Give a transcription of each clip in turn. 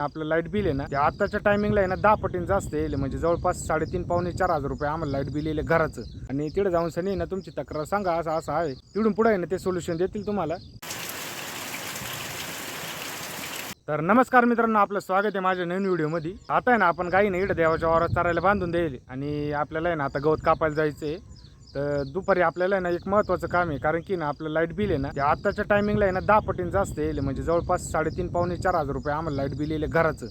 आपलं light bill आहे ना ते आताच्या टायमिंगला आहे ना दहा पटीन जास्त येईल. म्हणजे जवळपास साडेतीन पावणे चार हजार रुपये आम्हाला लाइट बिल येईल घराचं. आणि तिकडे जाऊन सनी ना तुमची तक्रार सांगा असं असं आहे. तिकडून पुढे आहे ना ते सोल्युशन देतील तुम्हाला. तर नमस्कार मित्रांनो आपलं स्वागत आहे माझ्या नवीन व्हिडिओमध्ये आता आहे ना आपण गाई नाही देवाच्या वावरात चारायला बांधून देईल. आणि आपल्याला आहे ना आता गवत कापायला जायचं आहे तर दुपारी आपल्याला आहे ना एक महत्त्वाचं काम आहे कारण की ना आपलं लाइट बिल आहे ना ते आत्ताच्या टायमिंगला आहे ना दहा पटीन जास्त येईल म्हणजे जवळपास साडेतीन पावणे चार हजार रुपये आम्हाला लाइट बिल येईल घराचं.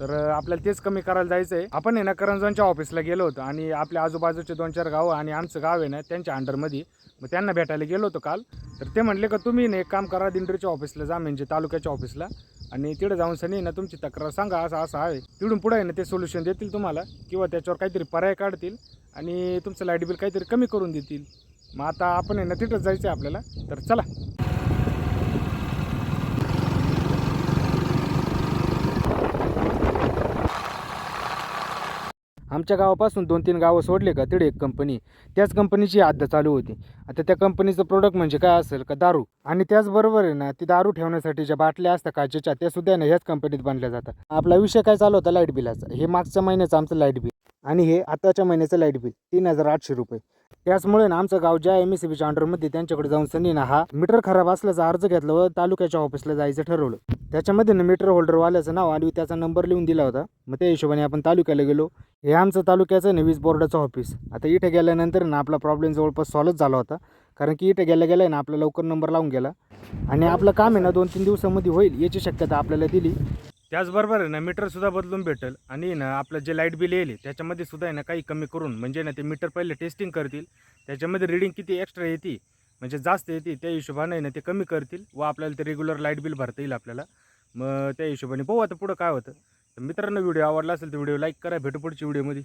तर आपल्याला तेच कमी करायला जायचं आहे. आपण आहे ना करंजोनच्या ऑफिसला गेलो होतो आणि आपल्या आजूबाजूचे दोन चार गावं आणि आमचं गाव आहे ना त्यांच्या अंडरमध्ये मग त्यांना भेटायला गेलो होतो काल. तर ते म्हटले का तुम्ही ना एक काम करा दिंडरीच्या ऑफिसला जा म्हणजे तालुक्याच्या ऑफिसला. आणि तिकडे जाऊन सनी ना तुमची तक्रार सांगा असं असं आहे. तिकडून पुढे आहे ना ते सोल्युशन देतील तुम्हाला किंवा त्याच्यावर काहीतरी पर्याय काढतील आणि तुमचं लाइट बिल काहीतरी कमी करून देतील. मग आता आपण आहे ना तिथंच जायचं आहे आपल्याला. तर चला. आमच्या गावापासून दोन तीन गावं सोडले का तिकडे एक कंपनी त्याच कंपनीची आद्य चालू होती. आता त्या कंपनीचं प्रोडक्ट म्हणजे काय असेल का दारू? आणि त्याचबरोबर आहे ना ती दारू ठेवण्यासाठी ज्या बाटल्या असतात काचेच्या त्या सुद्धा ना ह्याच कंपनीत बनल्या जातात. आपला विषय काय चालू होता लाइट बिलाचा हे मागच्या महिन्याचं आमचं लाइट बिल आणि हे आताच्या महिन्याचं लाइट बिल तीन हजार आठशे रुपये. त्याचमुळे ना आमचं गाव ज्या एम एस सी बीच्या अंडरमध्ये त्यांच्याकडे जाऊन सनी ना हा मीटर खराब असल्याचा अर्ज घेतला व तालुक्याच्या ऑफिसला जायचं ठरवलं. त्याच्यामध्ये ना मीटर होल्डरवाल्याचं नाव आणि त्याचा नंबर लिहून दिला होता. मग त्या हिशोबाने आपण तालुक्याला गेलो. हे आमचं तालुक्याचं ना वीज बोर्डाचं ऑफिस आता इथे गेल्यानंतर ना आपला प्रॉब्लेम जवळपास सॉल्व्ह झाला होता. कारण की इथे गेल्या गेल्या ना आपला लवकर नंबर लावून गेला. आणि आपलं काम आहे ना दोन तीन दिवसामध्ये होईल याची शक्यता आपल्याला दिली. त्याचबरोबर आहे ना मीटरसुद्धा बदलून भेटेल. आणि ना आपलं जे लाइट बिल येईल त्याच्यामध्ये सुद्धा आहे ना काही कमी करून म्हणजे ना ते मीटर पहिले टेस्टिंग करतील. त्याच्यामध्ये रिडिंग किती एक्स्ट्रा येते म्हणजे जास्त येते त्या हिशोबाने ना ते कमी करतील व आपल्याला ते रेग्युलर लाइट बिल भरता येईल आपल्याला. मग त्या हिशोबाने पाहू आता पुढं काय होतं. तर मित्रांनो व्हिडिओ आवडला असेल तर व्हिडिओ लाईक करा भेटू पुढच्या व्हिडिओमध्ये.